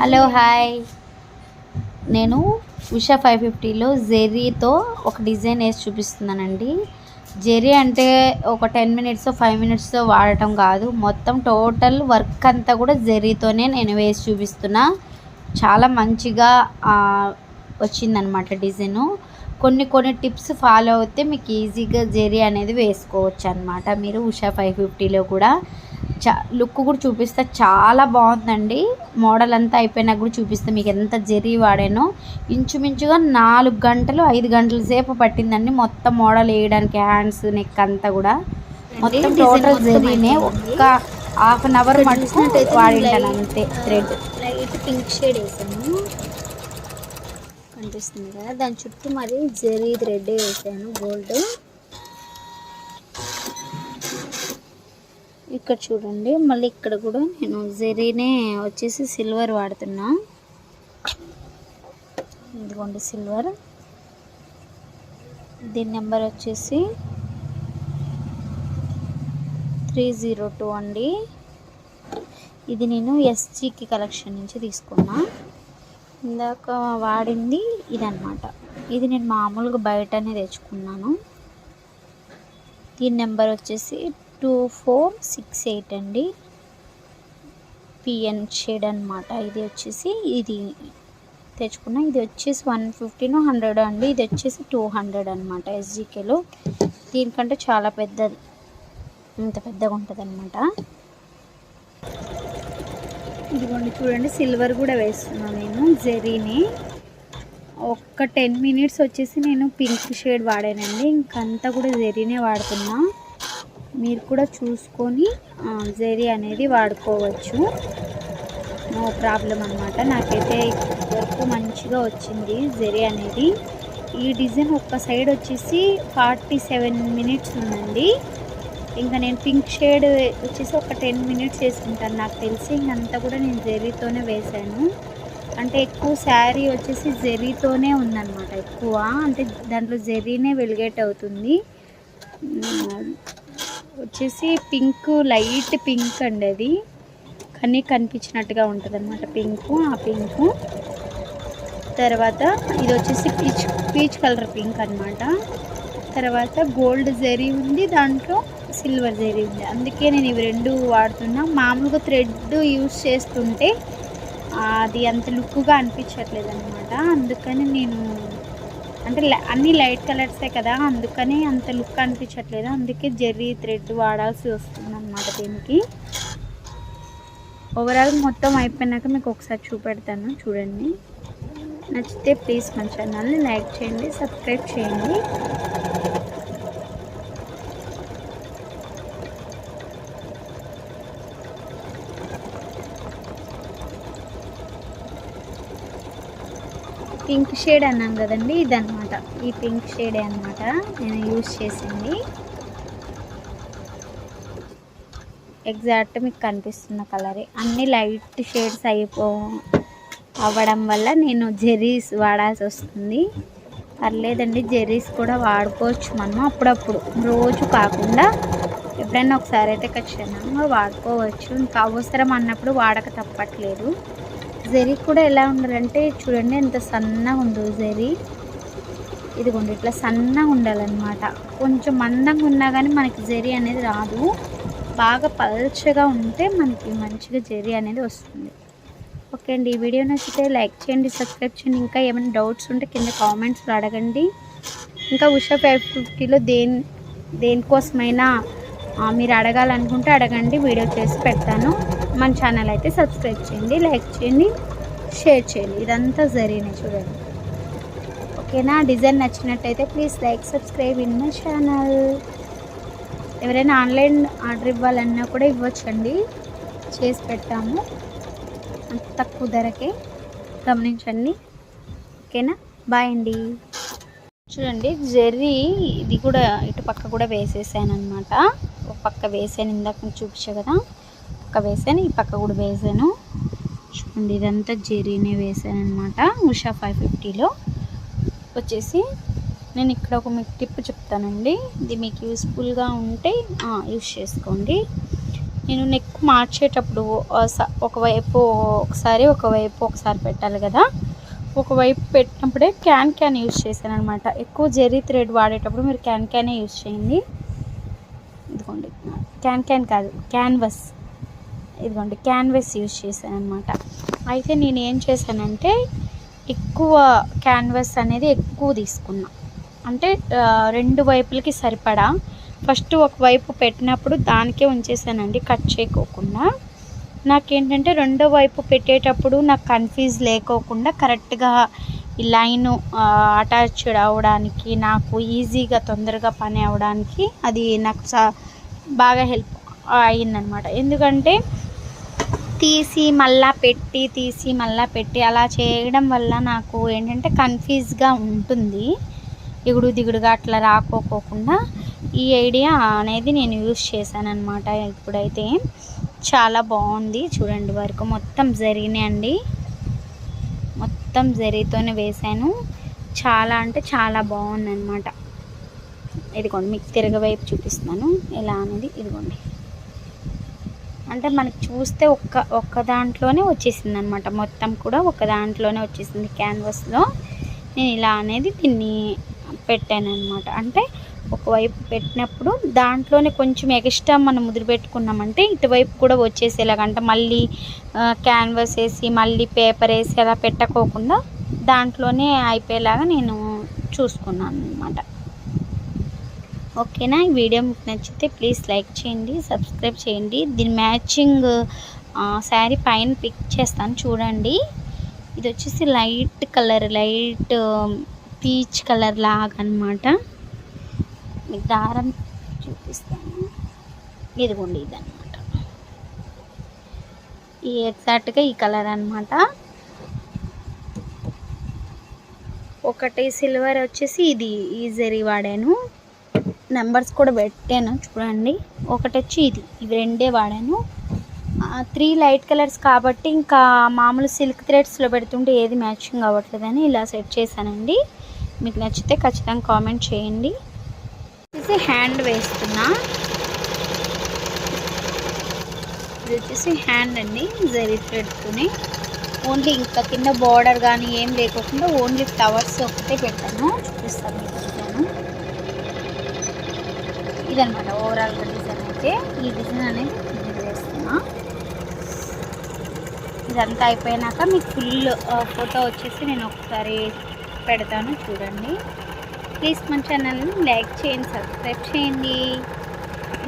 Hello hi. నేను Usha five ఫిఫ్టీలో జెర్రీతో ఒక డిజైన్ వేసి చూపిస్తున్నానండి. జెర్రీ అంటే ఒక టెన్ మినిట్స్ ఫైవ్ మినిట్స్తో వాడటం కాదు. మొత్తం టోటల్ వర్క్ అంతా కూడా జెర్రీతోనే నేను వేసి చూపిస్తున్నా. చాలా మంచిగా వచ్చిందనమాట డిజైను. కొన్ని కొన్ని టిప్స్ ఫాలో అవుతే మీకు ఈజీగా జెర్రీ అనేది వేసుకోవచ్చు అనమాట మీరు ఉషా ఫైవ్ ఫిఫ్టీలో కూడా చా లుక్ కూడా చూపిస్తే చాలా బాగుందండి. మోడల్ అంతా అయిపోయినా కూడా చూపిస్తే మీకు ఎంత జెరీ వాడానో. ఇంచుమించుగా నాలుగు గంటలు ఐదు గంటల సేపు పట్టిందండి మొత్తం మోడల్ వేయడానికి హ్యాండ్స్ నెక్ అంతా కూడా. మొత్తం టోటల్ జెరీనే ఒక్క హాఫ్ అన్ అవర్ మటుకు వాడింటాను అంతే థ్రెడ్. లైట్ పింక్ షేడ్ వేసాను. కనిపిస్తుంది కదా దాని చుట్టూ మరి జెరీ థ్రెడ్ వేసాను గోల్డ్. ఇక్కడ చూడండి. మళ్ళీ ఇక్కడ కూడా నేను జెరీనే వచ్చేసి సిల్వర్ వాడుతున్నా. ఇదిగోండి సిల్వర్. దీని నెంబర్ వచ్చేసి త్రీ జీరో టూ అండి. ఇది నేను ఎస్జీకి కలెక్షన్ నుంచి తీసుకున్నా. ఇందాక వాడింది ఇదన్నమాట. ఇది నేను మామూలుగా బయటనే తెచ్చుకున్నాను. దీని నెంబర్ వచ్చేసి టూ ఫోర్ సిక్స్ ఎయిట్ అండి. పిఎన్ షేడ్ అనమాట ఇది వచ్చేసి ఇది తెచ్చుకున్న. ఇది వచ్చేసి వన్ ఫిఫ్టీన్ హండ్రెడ్ అండి. ఇది వచ్చేసి టూ హండ్రెడ్ అనమాట ఎస్జీకేలో దీనికంటే చాలా పెద్దది. ఇంత పెద్దగా ఉంటుంది అనమాట ఇదిగోండి చూడండి సిల్వర్ కూడా వేస్తున్నాను నేను. జెరీని ఒక్క టెన్ మినిట్స్ వచ్చేసి నేను పింక్ షేడ్ వాడానండి. ఇంకంతా కూడా జెరీనే వాడుతున్నా. మీరు కూడా చూసుకొని ఆ, జెరీ అనేది వాడుకోవచ్చు. నో ప్రాబ్లం అనమాట నాకైతే వరకు మంచిగా వచ్చింది జెరీ అనేది. ఈ డిజైన్ ఒక్క సైడ్ వచ్చేసి ఫార్టీ సెవెన్ మినిట్స్ ఉందండి. ఇంకా నేను పింక్ షేడ్ వచ్చేసి ఒక టెన్ మినిట్స్ వేసుకుంటాను నాకు తెలిసి ఇంకంతా కూడా నేను జెరీతోనే వేసాను అంటే ఎక్కువ శారీ వచ్చేసి జెరీతోనే ఉందన్నమాట ఎక్కువ. అంటే దాంట్లో జెరీనే వెలిగేట్ అవుతుంది. వచ్చేసి పింక్ లైట్ పింక్ అండి అది. కానీ కనిపించినట్టుగా ఉంటుంది అనమాట పింక్ ఆ పింక్. తర్వాత ఇది వచ్చేసి పీచ్ పీచ్ కలర్ పింక్ అన్నమాట. తర్వాత గోల్డ్ జరీ ఉంది దాంట్లో సిల్వర్ జరీ ఉంది. అందుకే నేను ఇవి రెండు వాడుతున్నా. మామూలుగా థ్రెడ్ యూస్ చేస్తుంటే అది అంత లుక్గా అనిపించట్లేదు అనమాట అందుకని నేను అంటే అన్ని లైట్ కలర్సే కదా అందుకని అంత లుక్ అనిపించట్లేదు. అందుకే జెర్రీ థ్రెడ్ వాడాల్సి వస్తుంది అనమాట దీనికి. ఓవరాల్ మొత్తం అయిపోయినాక మీకు ఒకసారి చూపెడతాను చూడండి. నచ్చితే ప్లీజ్ మన ఛానల్ని లైక్ చేయండి సబ్స్క్రైబ్ చేయండి. పింక్ షేడ్ అన్నాను కదండి ఇదన్నమాట. ఈ పింక్ షేడే అన్నమాట. నేను యూజ్ చేసింది. ఎగ్జాక్ట్ మీకు కనిపిస్తున్న కలరే. అన్ని లైట్ షేడ్స్ అయిపో అవ్వడం వల్ల నేను జెర్రీస్ వాడాల్సి వస్తుంది. పర్లేదండి జెర్రీస్ కూడా వాడుకోవచ్చు మనం అప్పుడప్పుడు. రోజు కాకుండా ఎప్పుడైనా ఒకసారి అయితే ఖచ్చితంగా వాడుకోవచ్చు. ఇంకా అవసరం అన్నప్పుడు వాడక తప్పట్లేదు. జెరీ కూడా ఎలా ఉండాలంటే చూడండి ఎంత సన్నగా ఉందో జెరీ. ఇదిగోండి ఇట్లా సన్నగా ఉండాలన్నమాట. కొంచెం మందంగా ఉన్నా కానీ మనకి జెరీ అనేది రాదు. బాగా పల్చగా ఉంటే మనకి మంచిగా జెరీ అనేది వస్తుంది. ఓకే అండి ఈ వీడియో నచ్చితే లైక్ చేయండి సబ్స్క్రైబ్ చేయండి. ఇంకా ఏమైనా డౌట్స్ ఉంటే కింద కామెంట్స్లో అడగండి. ఇంకా ఉషా ఫైవ్ ఫిఫ్టీలో దేని దేనికోసమైనా మీరు అడగాలనుకుంటే అడగండి. వీడియో చేసి పెడతాను. మన ఛానల్ అయితే సబ్స్క్రైబ్ చేయండి లైక్ చేయండి షేర్ చేయండి. ఇదంతా జరిగినాయి చూడండి. ఓకేనా? డిజైన్ నచ్చినట్టయితే please like subscribe in my channel ఎవరైనా ఆన్లైన్ ఆర్డర్ ఇవ్వాలన్నా కూడా ఇవ్వచ్చండి. చేసి పెట్టాము. అంత తక్కువ ధరకే గమనించండి. ఓకేనా? బాయ్ అండి. చూడండి జర్రీ ఇది కూడా ఇటు పక్క కూడా వేసేసాను అనమాట ఒక పక్క వేసాను ఇందాక చూపించా కదా. పక్క వేసాను ఈ పక్క కూడా వేసాను. చూడండి ఇదంతా జెర్రీనే వేసాను అనమాట ఉషా ఫైవ్ ఫిఫ్టీలో వచ్చేసి నేను ఇక్కడ ఒక మీకు టిప్ చెప్తానండి. ఇది మీకు యూస్ఫుల్గా ఉంటే యూస్ చేసుకోండి. నేను నెక్ మార్చేటప్పుడు ఒకవైపు ఒకసారి ఒకవైపు ఒకసారి పెట్టాలి కదా. ఒకవైపు పెట్టినప్పుడే క్యాన్ క్యాన్ యూజ్ చేశాను అనమాట ఎక్కువ జెర్రీ థ్రెడ్ వాడేటప్పుడు మీరు క్యాన్ క్యానే యూజ్ చేయండి. ఇదిగోండి క్యాన్ క్యాన్ కాదు క్యాన్వస్ ఇదిగోండి క్యాన్వస్ యూజ్ చేశాను అనమాట అయితే నేను ఏం చేశానంటే ఎక్కువ క్యాన్వస్ అనేది ఎక్కువ తీసుకున్నా. అంటే రెండు వైపులకి సరిపడా. ఫస్ట్ ఒక వైపు పెట్టినప్పుడు దానికే ఉంచేసానండి కట్ చేయకోకుండా. నాకేంటంటే రెండో వైపు పెట్టేటప్పుడు నాకు కన్ఫ్యూజ్ లేకోకుండా కరెక్ట్గా ఈ లైన్ అటాచ్డ్ అవడానికి నాకు ఈజీగా తొందరగా పని అవడానికి అది నాకు బాగా హెల్ప్ అయిందనమాట ఎందుకంటే తీసి మళ్ళా పెట్టి తీసి మళ్ళా పెట్టి అలా చేయడం వల్ల నాకు ఏంటంటే కన్ఫ్యూజ్గా ఉంటుంది. ఎగుడు దిగుడుగా అట్లా రాకోకోకుండా ఈ ఐడియా అనేది నేను యూస్ చేశాను ఇప్పుడైతే. చాలా బాగుంది. చూడండి వరకు మొత్తం జరిగినాయండి మొత్తం జరితోనే వేశాను. చాలా అంటే చాలా బాగుంది అనమాట ఇదిగోండి మీకు తిరగవైపు చూపిస్తున్నాను. ఎలా అనేది ఇదిగోండి. అంటే మనకి చూస్తే ఒక్క ఒక్క దాంట్లోనే వచ్చేసింది అనమాట మొత్తం కూడా ఒక దాంట్లోనే వచ్చేసింది క్యాన్వాస్లో. నేను ఇలా అనేది దీన్ని పెట్టాను అనమాట అంటే ఒకవైపు పెట్టినప్పుడు దాంట్లోనే కొంచెం ఎక్స్ట్రా మనం ముదిరి పెట్టుకున్నామంటే ఇటువైపు కూడా వచ్చేసేలాగంటే మళ్ళీ క్యాన్వాస్ వేసి మళ్ళీ పేపర్ వేసి అలా పెట్టకోకుండా దాంట్లోనే అయిపోయేలాగా నేను చూసుకున్నాను అనమాట ఓకేనా? ఈ వీడియో మీకు నచ్చితే ప్లీజ్ లైక్ చేయండి సబ్స్క్రైబ్ చేయండి. దీని మ్యాచింగ్ శారీ పైన పిక్ చేస్తాను చూడండి. ఇది వచ్చేసి light colour light peach colour లాగా అనమాట మీకు దారం చూపిస్తాను. ఇదిగోండి ఇది అనమాట ఈ ఎగ్జాక్ట్గా ఈ కలర్ అనమాట. ఒకటి సిల్వర్ వచ్చేసి ఇది ఈ జరీ వాడాను. నెంబర్స్ కూడా పెట్టాను చూడండి. ఒకటి వచ్చి ఇది. ఇవి రెండే వాడాను. త్రీ లైట్ కలర్స్ కాబట్టి ఇంకా మామూలు సిల్క్ థ్రెడ్స్లో పెడుతుంటే ఏది మ్యాచింగ్ అవ్వట్లేదని ఇలా సెట్ చేశానండి. మీకు నచ్చితే ఖచ్చితంగా కామెంట్ చేయండి. ఇది హ్యాండ్ వేస్తున్నా. ఇది వచ్చేసి హ్యాండ్ అండి జరీ థ్రెడ్తోనే ఓన్లీ ఇంకా కింద బార్డర్ కానీ ఏం లేకోకుండా ఓన్లీ ఫ్లవర్స్ ఒకటే పెట్టాను. చూపిస్తాను మీకు చెప్తాను ఇదనమాట ఓవరాల్గా డిజైన్ అయితే. ఈ డిజైన్ అనేది నేను వేస్తున్నా ఇదంతా అయిపోయినాక మీకు ఫుల్ ఫోటో వచ్చేసి నేను ఒకసారి పెడతాను చూడండి. ప్లీజ్ మన ఛానల్ని లైక్ చేయండి సబ్స్క్రైబ్ చేయండి.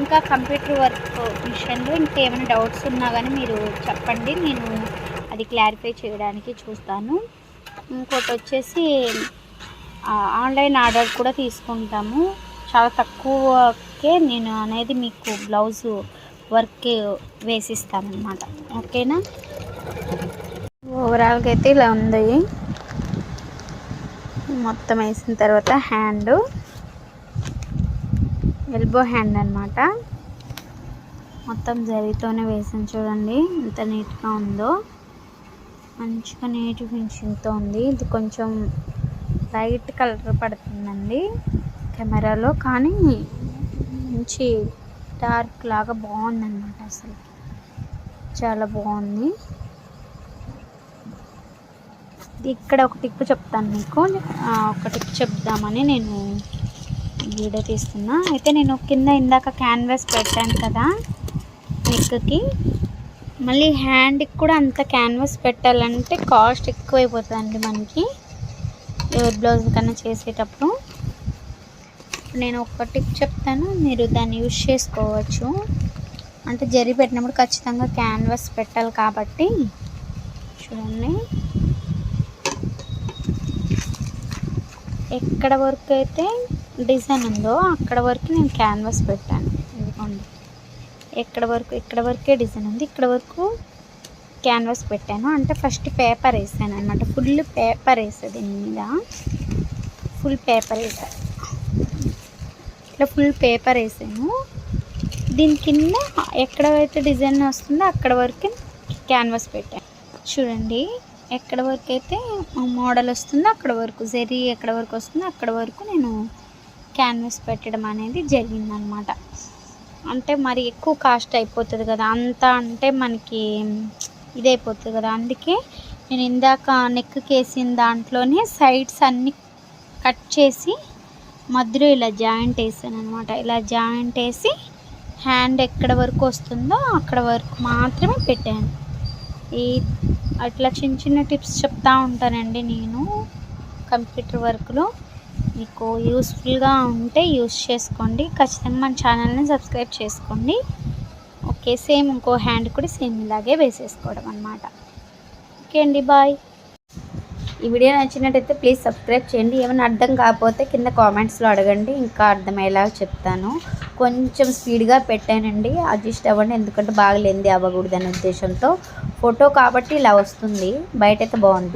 ఇంకా కంప్యూటర్ వర్క్ విషయంలో ఏమైనా డౌట్స్ ఉన్నా కానీ మీరు చెప్పండి. నేను అది క్లారిఫై చేయడానికి చూస్తాను. ఇంకోటి వచ్చేసి ఆన్లైన్ ఆర్డర్ కూడా తీసుకుంటాము. చాలా తక్కువ ఓకే నేను అనేది మీకు బ్లౌజ్ వర్క్ వేసిస్తానమాట ఓకేనా? ఓవరాల్గా అయితే ఇలా ఉంది. మొత్తం వేసిన తర్వాత హ్యాండ్. ఎల్బో హ్యాండ్ అనమాట మొత్తం జరీతోనే వేసాను చూడండి. ఎంత నీట్గా ఉందో. మంచిగా నీట్ ఫినిషింగ్తో ఉంది. ఇది కొంచెం లైట్ కలర్ పడుతుందండి కెమెరాలో కానీ మంచి డార్క్ లాగా బాగుందన్నమాట అసలు. చాలా బాగుంది. ఇక్కడ ఒక టిప్ చెప్తాను మీకు. ఒక టిప్ చెప్దామని నేను వీడియో తీస్తున్నా. అయితే నేను కింద ఇందాక క్యాన్వాస్ పెట్టాను కదా నెక్కి. మళ్ళీ హ్యాండ్కి కూడా అంత క్యాన్వాస్ పెట్టాలంటే కాస్ట్ ఎక్కువైపోతుందండి మనకి. ఎవరి బ్లౌజ్ కన్నా చేసేటప్పుడు. నేను ఒక టిప్ చెప్తాను. మీరు దాన్ని యూజ్ చేసుకోవచ్చు. అంటే జరి పెట్టినప్పుడు ఖచ్చితంగా క్యాన్వాస్ పెట్టాలి కాబట్టి. చూడండి. ఎక్కడ వరకు అయితే డిజైన్ ఉందో అక్కడ వరకు నేను క్యాన్వాస్ పెట్టాను. ఇదిగోండి. ఎక్కడ వరకు ఇక్కడ వరకే డిజైన్ ఉంది. ఇక్కడ వరకు క్యాన్వాస్ పెట్టాను. అంటే ఫస్ట్ పేపర్ వేసాను అనమాట ఫుల్ పేపర్ వేసా దీని మీద. ఫుల్ పేపర్ వేసాను ఇట్లా ఫుల్ పేపర్ వేసాను. దీని కింద ఎక్కడైతే డిజైన్ వస్తుందో అక్కడ వరకు క్యాన్వాస్ పెట్టాను చూడండి ఎక్కడ వరకు అయితే మోడల్ వస్తుందో అక్కడ వరకు జరీ ఎక్కడ వరకు వస్తుందో అక్కడ వరకు నేను క్యాన్వాస్ పెట్టడం అనేది జరిగిందనమాట అంటే మరి ఎక్కువ కాస్ట్ అయిపోతుంది కదా అంత అంటే మనకి ఇదైపోతుంది కదా. అందుకే నేను ఇందాక నెక్కి వేసిన దాంట్లోనే సైడ్స్ అన్నీ కట్ చేసి మధ్యలో ఇలా జాయింట్ వేసాను అనమాట ఇలా జాయింట్ వేసి హ్యాండ్ ఎక్కడ వరకు వస్తుందో అక్కడ వరకు మాత్రమే పెట్టాను. ఈ అట్లా చిన్న చిన్న టిప్స్ చెప్తా ఉంటానండి నేను కంప్యూటర్ వర్క్లో మీకు యూస్ఫుల్గా ఉంటే యూస్ చేసుకోండి. ఖచ్చితంగా మన ఛానల్ని సబ్స్క్రైబ్ చేసుకోండి. ఓకే సేమ్ ఇంకో హ్యాండ్ కూడా సేమ్ ఇలాగే వేసేసుకోవడం అనమాట ఓకే అండి బాయ్ ఈ వీడియో నచ్చినట్టయితే ప్లీజ్ సబ్స్క్రైబ్ చేయండి. ఏమైనా అర్థం కాకపోతే కింద కామెంట్స్లో అడగండి. ఇంకా అర్థమయ్యేలాగా చెప్తాను. కొంచెం స్పీడ్గా పెట్టానండి. అడ్జస్ట్ అవ్వండి. ఎందుకంటే బాగా అవ్వకూడదు అనే ఉద్దేశంతో. ఫోటో కాబట్టి ఇలా వస్తుంది. బయట అయితే బాగుంది.